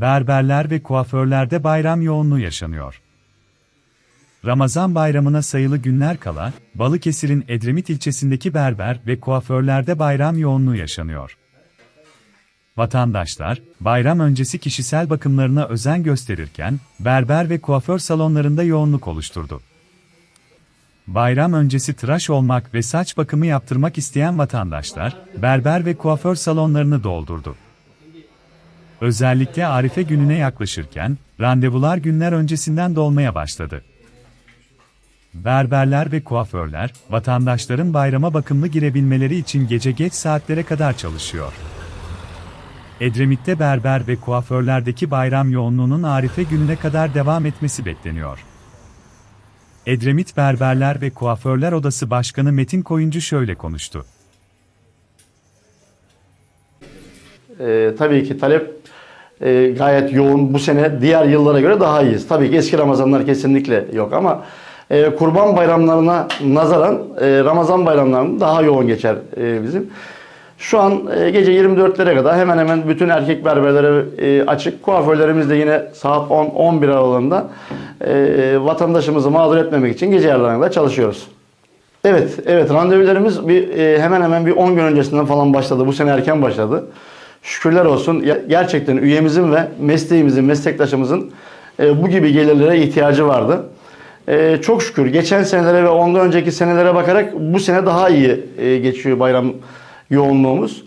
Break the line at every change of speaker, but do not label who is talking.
Berberler ve kuaförlerde bayram yoğunluğu yaşanıyor. Ramazan bayramına sayılı günler kala, Balıkesir'in Edremit ilçesindeki berber ve kuaförlerde bayram yoğunluğu yaşanıyor. Vatandaşlar, bayram öncesi kişisel bakımlarına özen gösterirken, berber ve kuaför salonlarında yoğunluk oluşturdu. Bayram öncesi tıraş olmak ve saç bakımı yaptırmak isteyen vatandaşlar, berber ve kuaför salonlarını doldurdu. Özellikle Arife gününe yaklaşırken, randevular günler öncesinden dolmaya başladı. Berberler ve kuaförler, vatandaşların bayrama bakımlı girebilmeleri için gece geç saatlere kadar çalışıyor. Edremit'te berber ve kuaförlerdeki bayram yoğunluğunun Arife gününe kadar devam etmesi bekleniyor. Edremit Berberler ve Kuaförler Odası Başkanı Metin Koyuncu şöyle konuştu.
Ee, tabii ki talep e, gayet yoğun. Bu sene diğer yıllara göre daha iyiyiz. Tabii ki eski Ramazanlar kesinlikle yok ama e, kurban bayramlarına nazaran e, Ramazan bayramlarının daha yoğun geçer bizim. Şu an gece 24'lere kadar hemen hemen bütün erkek berberlere açık. Kuaförlerimiz de yine saat 10-11 aralığında vatandaşımızı mağdur etmemek için gece yarılarına kadar çalışıyoruz. Evet, evet randevularımız bir hemen hemen bir 10 gün öncesinden falan başladı. Bu sene erken başladı. Şükürler olsun. Gerçekten üyemizin ve mesleğimizin, meslektaşımızın e, bu gibi gelirlere ihtiyacı vardı. E, çok şükür geçen senelere ve ondan önceki senelere bakarak bu sene daha iyi e, geçiyor bayram yoğunluğumuz.